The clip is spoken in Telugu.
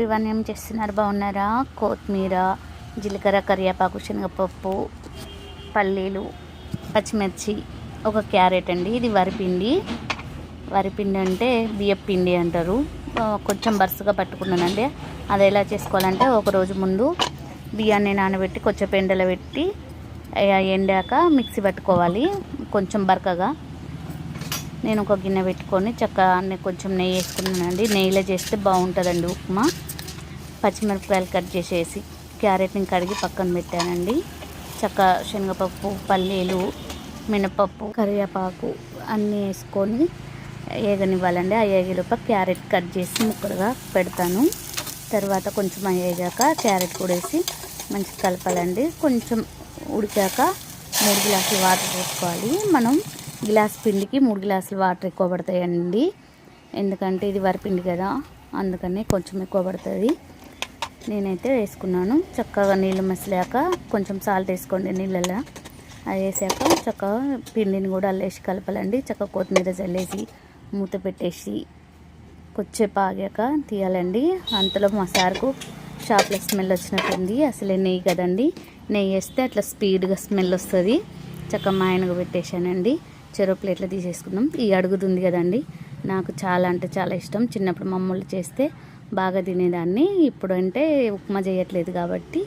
ఎవ్రీవన్ ఏం చేస్తున్నారు? బాగున్నారా? కొత్తిమీర జీలకర్ర కరివేపాకు శనగపప్పు పల్లీలు పచ్చిమిర్చి ఒక క్యారెట్ అండి. ఇది వరిపిండి వరిపిండి అంటే బియ్యం పిండి అంటారు. కొంచెం బరుసుగా పట్టుకున్నానండి. అది ఎలా చేసుకోవాలంటే ఒక రోజు ముందు బియ్యాన్ని నానబెట్టి కొంచెం పెండలో పెట్టి ఎండాక మిక్సీ పట్టుకోవాలి. కొంచెం బరకగా. నేను ఒక గిన్నె పెట్టుకొని చక్కగా కొంచెం నెయ్యి వేసుకున్నానండి. నెయ్యిలో చేస్తే బాగుంటుందండి ఉప్మా. పచ్చిమిరపకాయలు కట్ చేసేసి క్యారెట్ని కడిగి పక్కన పెట్టానండి. చక్క శనగపప్పు పల్లీలు మినపప్పు కరివేపాకు అన్నీ వేసుకొని ఏగనివ్వాలండి. ఆ ఏగిలోప క్యారెట్ కట్ చేసి ముక్కలుగా పెడతాను. తర్వాత కొంచెం అయ్యాక క్యారెట్ కూడా వేసి మంచిగా కలపాలండి. కొంచెం ఉడికాక మూడు గ్లాసులు వాటర్ పోసుకోవాలి మనం గ్లాస్ పిండికి మూడు గ్లాసులు వాటర్ ఎక్కువ పడతాయండి. ఎందుకంటే ఇది వరిపిండి కదా అందుకని కొంచెం ఎక్కువ పడుతుంది. నేనైతే వేసుకున్నాను. చక్కగా నీళ్ళు మసిలాక కొంచెం సాల్ట్ వేసుకోండి నీళ్ళలో. అది వేసాక చక్కగా పిండిని కూడా అల్లేసి కలపాలండి. చక్కగా కొత్తిమీర చల్లేసి మూత పెట్టేసి కొద్దిసేపు ఆగాక తీయాలండి. అంతలో మా సార్కు షాప్లో స్మెల్ వచ్చినట్టుంది. అసలే నెయ్యి కదండి. నెయ్యి వేస్తే అట్లా స్పీడ్గా స్మెల్ వస్తుంది. చక్కగా మా ఆయనకు పెట్టేశానండి. చెరో ప్లేట్లో తీసేసుకుందాం. ఈ అడుగుతుంది కదండి. నాకు చాలా అంటే చాలా ఇష్టం. చిన్నప్పుడు మమ్మల్ని చేస్తే బాగా తినేదాన్ని. ఇప్పుడు అంటే ఉప్మా చేయట్లేదు కాబట్టి